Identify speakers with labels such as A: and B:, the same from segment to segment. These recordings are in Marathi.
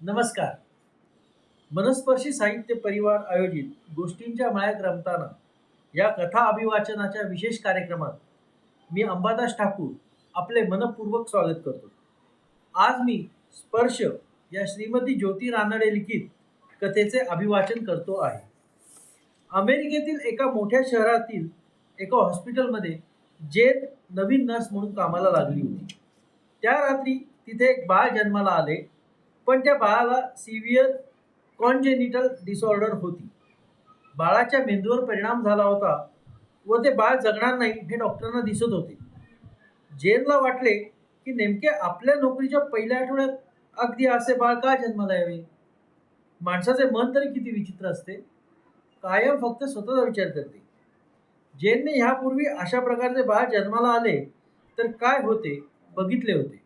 A: नमस्कार. मनस्पर्शी साहित्य परिवार आयोजित गोष्टींच्या माळ्यात रमताना या कथा अभिवाचनाच्या विशेष कार्यक्रमात मी अंबादास ठाकूर आपले मनपूर्वक स्वागत करतो. आज मी स्पर्श या श्रीमती ज्योती रानडे लिखित कथेचे अभिवाचन करतो आहे. अमेरिकेतील एका मोठ्या शहरातील एका हॉस्पिटलमध्ये जेन नवीन नर्स म्हणून कामाला लागली होती. त्या रात्री तिथे एक बाळ जन्माला आले. पण त्या बाळाला सिव्हिअर कॉन्जेनिटल डिसऑर्डर होती. बाळाच्या मेंदूवर परिणाम झाला होता व ते बाळ जगणार नाही हे डॉक्टरांना दिसत होते. जेनला वाटले की नेमके आपल्या नोकरीच्या पहिल्या आठवड्यात अगदी असे बाळ का जन्माला यावे? माणसाचे मन तरी किती विचित्र असते? कायम फक्त स्वतःचा विचार करते. जेनने ह्यापूर्वी अशा प्रकारचे बाळ जन्माला आले तर काय होते? बघितले होते.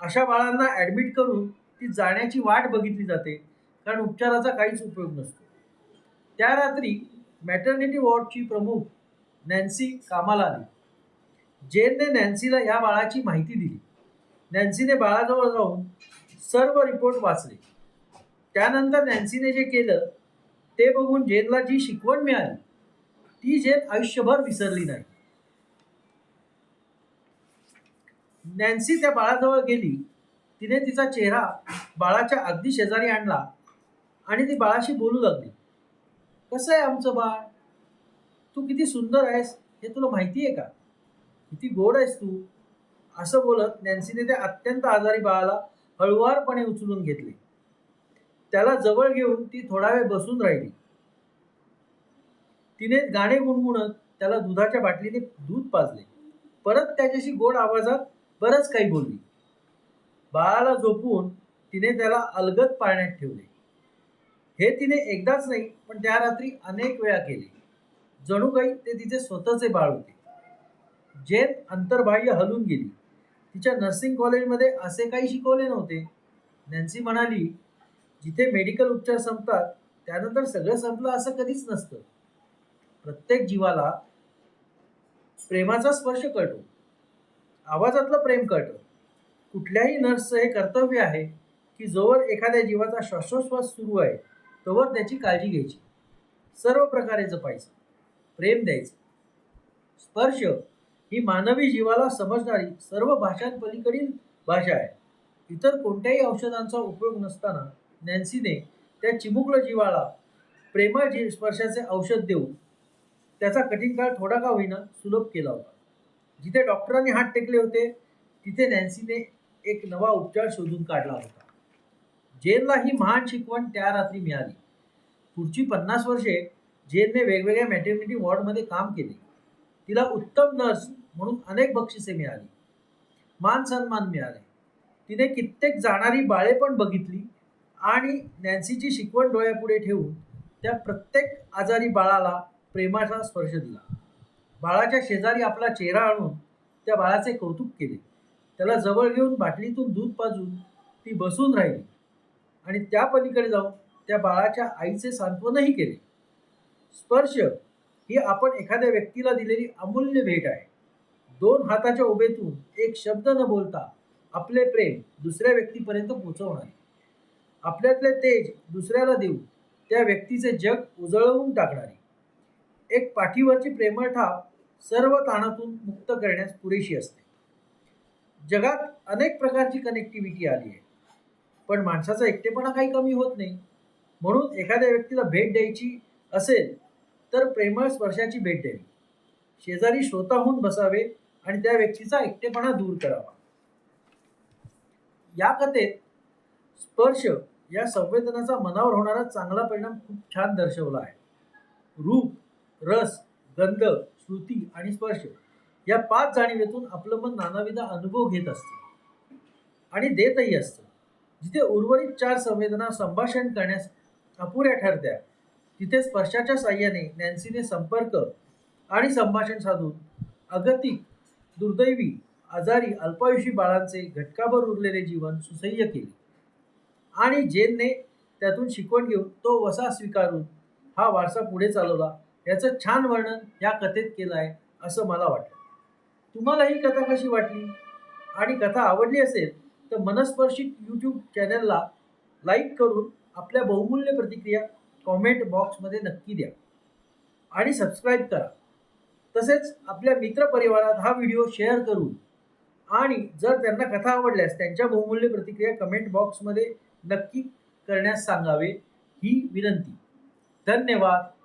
A: अशा बाळांना ॲडमिट करून ती जाण्याची वाट बघितली जाते. कारण उपचाराचा काहीच उपयोग नसतो. त्या रात्री मॅटर्निटी वॉर्डची प्रमुख नॅन्सी कामाला आली. जेनने नॅन्सीला या बाळाची माहिती दिली. नॅन्सीने बाळाजवळ जाऊन सर्व रिपोर्ट वाचले. त्यानंतर नॅन्सीने जे केलं ते बघून जेनला जी शिकवण मिळाली ती जेन आयुष्यभर विसरली नाही. नॅन्सी त्या बाळाजवळ गेली. तिने तिचा चेहरा बाळाच्या अगदी शेजारी आणला आणि ती बाळाशी बोलू लागली. कसं आहे आमचं बाळ? तू किती सुंदर आहेस हे तुला माहिती आहे का? किती गोड आहेस तू. असं बोलत नॅन्सीने त्या अत्यंत आजारी बाळाला हळुवारपणे उचलून घेतले. त्याला जवळ घेऊन ती थोडा वेळ बसून राहिली. तिने गाणे गुणगुणत त्याला दुधाच्या बाटलीने दूध पाजले. परत त्याच्याशी गोड आवाजात बरंच काही बोलली. बाळाला झोपवून तिने त्याला अलगद पाळण्यात ठेवले. हे तिने एकदाच नाही पण त्या रात्री अनेक वेळा केले. जणू काही ते तिचे स्वतःचे बाळ होते. जेन अंतर्बाह्य हलून गेली. तिच्या नर्सिंग कॉलेजमध्ये असे काही शिकवले नव्हते. नॅन्सी म्हणाली जिथे मेडिकल उपचार संपतात त्यानंतर सगळं संपलं असं कधीच नसतं. प्रत्येक जीवाला प्रेमाचा स्पर्श कळतो. आवाजातलं प्रेम कळतं. कुठल्याही नर्सचं हे कर्तव्य आहे की जोवर एखाद्या जीवाचा श्वासोश्वास सुरू आहे तोवर त्याची काळजी घ्यायची. सर्व प्रकारे जपायचं प्रेम द्यायचं. स्पर्श ही मानवी जीवाला समजणारी सर्व भाषांपलीकडील भाषा आहे. इतर कोणत्याही औषधांचा उपयोग नसताना नॅन्सीने त्या चिमुकलं जीवाला प्रेमळ जी स्पर्शाचे औषध देऊन त्याचा कठीण काळ थोडा का होईना सुलभ केला होता. जिथे डॉक्टरांनी हात टेकले होते तिथे नॅन्सीने एक नवा उपचार शोधून काढला होता. जेनला ही महान शिकवण त्या रात्री मिळाली. पुढची पन्नास वर्षे जेनने वेगवेगळ्या मॅटर्निटी वॉर्डमध्ये काम केले. तिला उत्तम नर्स म्हणून अनेक बक्षिसे मिळाली. मान सन्मान मिळाले. तिने कित्येक जाणारी बाळे पण बघितली आणि नॅन्सीची शिकवण डोळ्यापुढे ठेवून त्या प्रत्येक आजारी बाळाला प्रेमाचा स्पर्श दिला. बाळाच्या शेजारी आपला चेहरा आणून त्या बाळाचे कौतुक केले. त्याला जवळ घेऊन बाटलीतून दूध पाजून ती बसून राहिली. आणि त्या पलीकडे जाऊन त्या बाळाच्या आईचे सांत्वनही केले. स्पर्श ही आपण एखाद्या व्यक्तीला दिलेली अमूल्य भेट आहे. दोन हाताच्या उभेतून एक शब्द न बोलता आपले प्रेम दुसऱ्या व्यक्तीपर्यंत पोचवणारे. आपल्यातले तेज दुसऱ्याला देऊ त्या व्यक्तीचे जग उजळवून टाकणारे. एक पाठीवरची प्रेमळ थाप सर्व ताणातून मुक्त करण्यास पुरेशी असते. जगात अनेक प्रकारची कनेक्टिव्हिटी आली आहे. पण माणसाचा एकटेपणा काही कमी होत नाही. म्हणून एखाद्या व्यक्तीला भेट द्यायची असेल तर प्रेमळ स्पर्शाची भेट द्यावी. शेजारी श्रोताहून बसावे आणि त्या व्यक्तीचा एकटेपणा दूर करावा. या कथेत स्पर्श या संवेदनाचा मनावर होणारा चांगला परिणाम खूप छान दर्शवला आहे. रूप रस गंध श्रुती आणि स्पर्श या पाच जाणीवेतून आपलं मन नानाविध अनुभव घेत असतं. आणि देतही असतं. जिथे उर्वरित चार संवेदना संभाषण करण्यास अपुऱ्या ठरत्या तिथे स्पर्शाच्या साह्याने नॅन्सीने संपर्क आणि संभाषण साधून अगतिक दुर्दैवी आजारी अल्पायुषी बाळांचे घटकाभर उरलेले जीवन सुसह्य केले. आणि जेनने त्यातून शिकवण घेऊन तो वसा स्वीकारून हा वारसा पुढे चालवला याचं छान वर्णन या कथेत केलं आहे असं मला वाटतं. तुम्हाला ही कथा कशी वाटली? आणि कथा आवडली असेल तर मनस्पर्शित यूट्यूब चॅनलला लाईक करून आपल्या बहुमूल्य प्रतिक्रिया कॉमेंट बॉक्समध्ये नक्की द्या. आणि सबस्क्राईब करा. तसेच आपल्या मित्रपरिवारात हा व्हिडिओ शेअर करून आणि जर त्यांना कथा आवडल्यास त्यांच्या बहुमूल्य प्रतिक्रिया कमेंट बॉक्समध्ये नक्की करण्यास सांगावे ही विनंती. धन्यवाद.